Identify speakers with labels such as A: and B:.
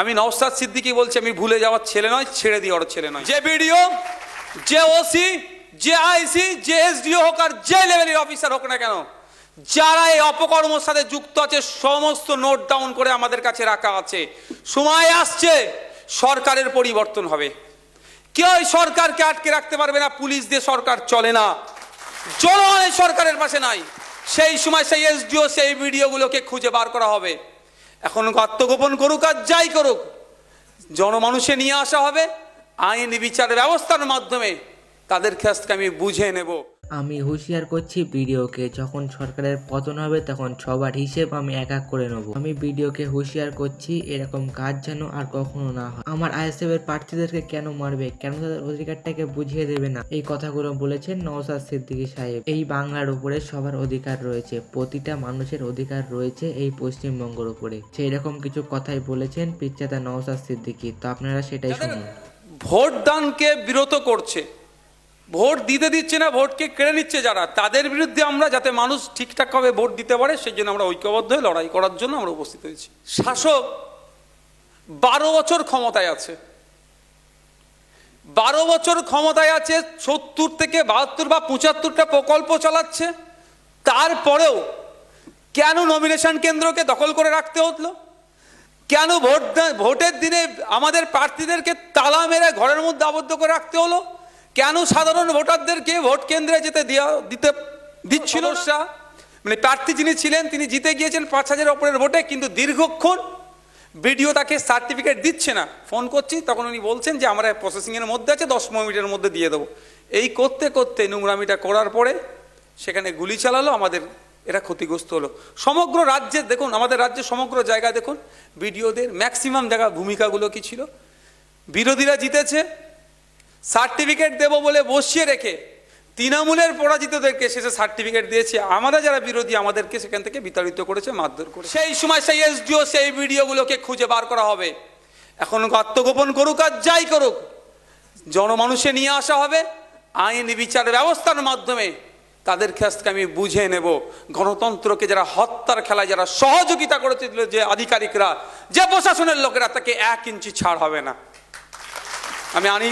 A: আমি নওসাদ সিদ্দিকি বলছি, আমি ভুলে যাওয়ার ছেলে নয়, ছেড়ে দিয়ে ছেলে নয়। যে বিডিও, যে ওসি, যে আইসি, যে এসডিও হোক আর যে লেভেলের অফিসার হোক না কেন, যারা এই অপকর্মর সাথে যুক্ত আছে, সমস্ত নোট ডাউন করে আমাদের কাছে রাখা আছে। সময় আসছে, সরকারের পরিবর্তন হবে। কেউ সরকারকে আটকে রাখতে পারবে না, পুলিশ দিয়ে সরকার চলে না। জনগণ এই সরকারের পাশে নাই। সেই সময় সেই এসডিও, সেই ভিডিওগুলোকে খুঁজে বার করা হবে। এখন আত্মগোপন করুক আর যাই করুক, জনমানুষে নিয়ে আসা হবে, আইনি বিচার ব্যবস্থার মাধ্যমে তাদের খেস্তকে আমি বুঝে নেব।
B: আমি হুঁশিয়ার করছি ভিডিওকে, যখন সরকারের পতন হবে তখন সবার হিসেব আমি এক এক করে নেব। আমি ভিডিওকে হুঁশিয়ার করছি, এরকম কাজ যেন আর কখনো না হয়। আমার আইএসএফ এর প্রার্থীদেরকে কেন মারবে? কেন তাদের অধিকারটাকে বুঝিয়ে দেবে না? এই কথাগুলো বলেছেন নওসাদ সিদ্দিকী সাহেব। এই বাংলার উপরে সবার অধিকার রয়েছে, প্রতিটা মানুষের অধিকার রয়েছে এই পশ্চিমবঙ্গের উপরে। সেই রকম কিছু কথাই বলেছেন পিচ্চাদা নওসাদ সিদ্দিকী। তো আপনারা সেটাই শুনুন।
A: ভোট দানকে বিরত করছে। ভোট দিতে দিচ্ছে না, ভোটকে কেড়ে নিচ্ছে যারা, তাদের বিরুদ্ধে আমরা যাতে মানুষ ঠিকঠাকভাবে ভোট দিতে পারে সেই জন্য আমরা ঐক্যবদ্ধ হয়ে লড়াই করার জন্য আমরা উপস্থিত হয়েছি। শাসক বারো বছর ক্ষমতায় আছে। বারো বছর ক্ষমতায় আছে, সত্তর থেকে বাহাত্তর বা পঁচাত্তরটা প্রকল্প চালাচ্ছে, তারপরেও কেন নমিনেশন কেন্দ্রকে দখল করে রাখতে হতো কেন ভোট ভোটের দিনে আমাদের প্রার্থীদেরকে তালা মেরে ঘরের মধ্যে আবদ্ধ করে রাখতে হলো? কেন সাধারণ ভোটারদেরকে ভোট কেন্দ্রে যেতে দেওয়া দিতে দিচ্ছিল? মানে প্রার্থী যিনি ছিলেন তিনি জিতে গিয়েছেন পাঁচ হাজার ওপরের ভোটে কিন্তু দীর্ঘক্ষণ বিডিও তাকে সার্টিফিকেট দিচ্ছে না। ফোন করছি তখন উনি বলছেন যে আমরা প্রসেসিংয়ের মধ্যে আছে দশ মিনিটের মধ্যে দিয়ে দেবো। এই করতে করতে নোংরামিটা করার পরে সেখানে গুলি চালালো আমাদের এরা ক্ষতিগ্রস্ত হলো। সমগ্র রাজ্যের দেখুন আমাদের রাজ্যের সমগ্র জায়গা দেখুন বিডিওদের ম্যাক্সিমাম জায়গা ভূমিকাগুলো কি ছিল? বিরোধীরা জিতেছে সার্টিফিকেট দেবো বলে বসিয়ে রেখে তৃণমূলের পরাজিতদেরকে শেষে সার্টিফিকেট দিয়েছে। আমরা যারা বিরোধী, আমাদেরকে সেখান থেকে বিতাড়িত করেছে, মারধর করে সেই সময় সেই এসডিও সেই ভিডিওগুলোকে খুঁজে বার করা হবে। এখন আত্মগোপন করুক আর যাই করুক, জনমানুষে নিয়ে আসা হবে। আইন, বিচার, ব্যবস্থার মাধ্যমে তাদের কাছকে আমি বুঝে নেব। গণতন্ত্রকে যারা হত্যার খেলায় যারা সহযোগিতা করেছিল যে আধিকারিকরা, যে প্রশাসনের লোকেরা, তাকে এক ইঞ্চি ছাড় হবে না। আমি আনি